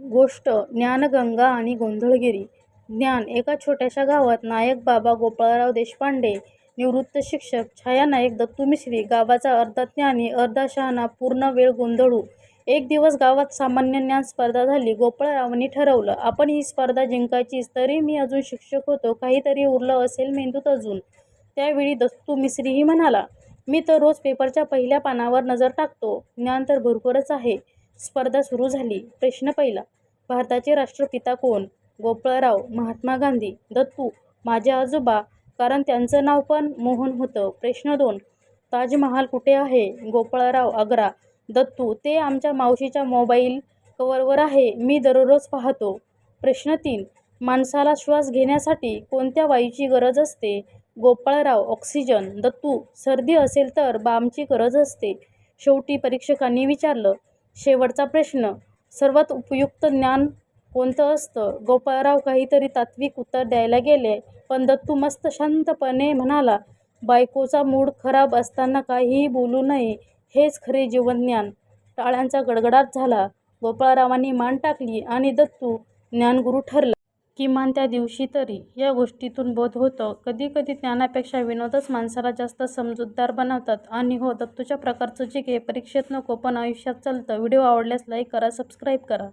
गोष्ट ज्ञानगंगा आणि गोंधळगिरी. ज्ञान एका छोट्याशा गावात नायक बाबा गोपाळराव देशपांडे निवृत्त शिक्षक छायानाईक दत्तू मिश्री गावाचा अर्धा ज्ञानी अर्धा शहाणा पूर्ण वेळ गोंधळू. एक दिवस गावात सामान्य ज्ञान स्पर्धा झाली गोपाळरावांनी ठरवलं आपण ही स्पर्धा जिंकायचीच तरी मी अजून शिक्षक होतो काहीतरी उरलं असेल मेंदूत अजून. त्यावेळी दत्तू मिश्रीही म्हणाला मी तर रोज पेपरच्या पहिल्या पानावर नजर टाकतो ज्ञान तर भरपूरच आहे. स्पर्धा सुरू झाली. प्रश्न पहिला भारताचे राष्ट्रपिता कोण? गोपाळराव महात्मा गांधी दत्तू माझे आजोबा कारण त्यांचं नाव पण मोहन होतं. प्रश्न दोन ताजमहाल कुठे आहे? गोपाळराव आग्रा. दत्तू ते आमच्या मावशीच्या मोबाईल कवरवर आहे. मी दररोज पाहतो. प्रश्न तीन माणसाला श्वास घेण्यासाठी कोणत्या वायूची गरज असते? गोपाळराव ऑक्सिजन. दत्तू सर्दी असेल तर बामची गरज असते. शेवटी परीक्षकांनी विचारलं शेवटचा प्रश्न. सर्वात उपयुक्त ज्ञान कोणतं असतं? गोपाळराव काहीतरी तात्विक उत्तर द्यायला गेले. पण दत्तू मस्त शांतपणे म्हणाला बायकोचा मूड खराब असताना काहीही बोलू नये. हेच खरे जीवनज्ञान टाळ्यांचा गडगडाट झाला. गोपाळरावांनी मान टाकली आणि दत्तू ज्ञानगुरू ठरला. किमान त्या दिवशी तरी या गोष्टीतून बोध होतं. कधी कधी ज्ञानापेक्षा विनोदच माणसाला जास्त समजूतदार बनवतात. आणि हो दत्तूच्या प्रकारचं जे काही परीक्षेत नको पण आयुष्यात चालतं व्हिडिओ आवडल्यास लाईक करा सबस्क्राईब करा.